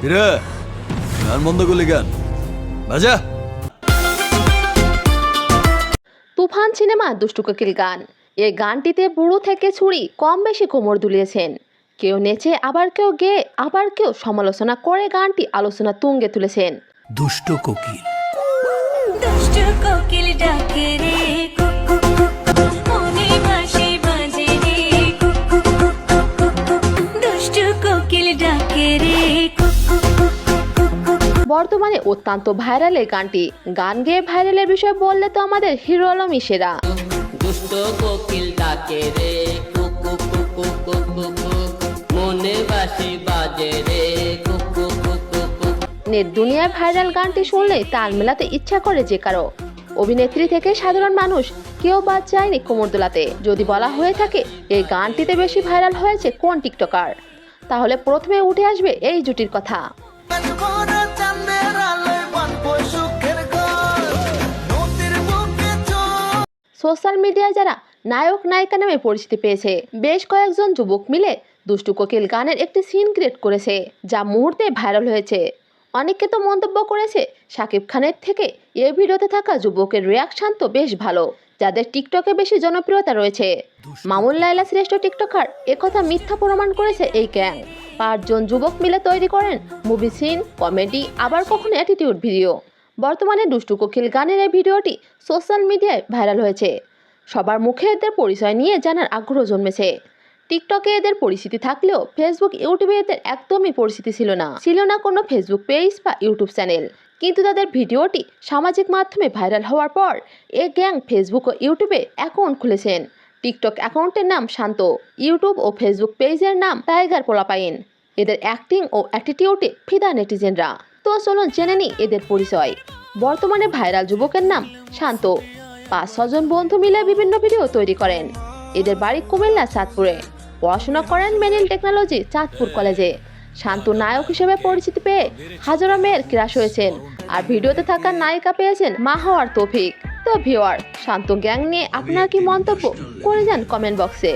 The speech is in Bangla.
কিরে? গান বন্ধ করলি গান বাজা। তুফান সিনেমা দুষ্টু কোকিল গান। এই গানটিতে বুড়ো থেকে ছুরি কম বেশি কোমর দুলিয়েছেন। কেউ নেচে আবার কেউ গেয়ে আবার কেউ সমালোচনা করে গানটি আলোচনা তুঙ্গে তুলেছেন। দুষ্ট কোকিল। দুষ্ট কোকিল বর্তমানে অত্যন্ত ভাইরাল এই গানটি গান গেয়ে ভাইরালের বিষয়ে বললে তো আমাদের হিরো আলমই সেরা দুষ্ট কোকিল ডাকে রে কুকু কুকু কুকু কুক মনে বাসি বাজে রে কুকু কুকু কুক নেট দুনিয়ায় ভাইরাল গানটি শুনলে তাল মেলাতে ইচ্ছা করে যে কারও অভিনেত্রী থেকে সাধারণ মানুষ কেউ বাদ যায়নি কোমর দোলাতে যদি বলা হয়ে থাকে এই গানটিতে বেশি ভাইরাল হয়েছে কোন টিকটকার তাহলে প্রথমে উঠে আসবে এই জুটির কথা সোশ্যাল মিডিয়ায় যারা নায়ক নায়িকা নামে পরিচিতি পেয়েছে বেশ কয়েকজন যুবক মিলে দুষ্টু কোকিল গানের একটি সিন ক্রিয়েট করেছে যা মুহূর্তে ভাইরাল হয়েছে। অনেকে তো মন্তব্য করেছে শাকিব খানের থেকে এই ভিডিওতে থাকা যুবকের রিয়াকশন তো বেশ ভালো যাদের টিকটকে বেশি জনপ্রিয়তা রয়েছে। মামুল লাইলা শ্রেষ্ঠ টিকটকার একথা মিথ্যা প্রমাণ করেছে এই গ্যাং পাঁচজন যুবক মিলে তৈরি করেন মুভি সিন কমেডি আবার কখনো অ্যাটিটিউড ভিডিও বর্তমানে দুষ্টু কোকিল গানের এই ভিডিওটি সোশ্যাল মিডিয়ায় ভাইরাল হয়েছে। সবার মুখে এদের পরিচয় নিয়ে জানার আগ্রহ জন্মেছে। টিকটকে এদের পরিচিতি থাকলেও ফেসবুক, ইউটিউবে এদের একদমই পরিচিতি ছিল না। ছিল না কোনো ফেসবুক পেজ বা ইউটিউব চ্যানেল। কিন্তু তাদের ভিডিওটি সামাজিক মাধ্যমে ভাইরাল হওয়ার পর এ গ্যাং ফেসবুক ও ইউটিউবে অ্যাকাউন্ট খুলেছেন। টিকটক অ্যাকাউন্টের নাম শান্ত, ইউটিউব ও ফেসবুক পেজের নাম টাইগার পোলাপাইন। এদের অ্যাক্টিং ও অ্যাটিটিউডে ফিদা নেটিজেনরা। তো চলুন জেনে নিই এদের পরিচয়। বর্তমানে ভাইরাল যুবকের নাম শান্ত। পাঁচ ছজন বন্ধু মিলে বিভিন্ন ভিডিও তৈরি করেন। এদের বাড়ি কুমিল্লা, চাঁদপুরে। পড়াশোনা করেন মেনিল টেকনোলজি, চাঁদপুর কলেজে। শান্ত নায়ক হিসেবে পরিচিতি পেয়ে হাজারো মেয়ের ক্রাশ হয়েছেন। আর ভিডিওতে থাকা নায়িকা পেয়েছেন মা হওয়ার তৌফিক। তো ভিওয়ার শান্ত গ্যাং নিয়ে আপনার কি মন্তব্য করে যান কমেন্ট বক্সে।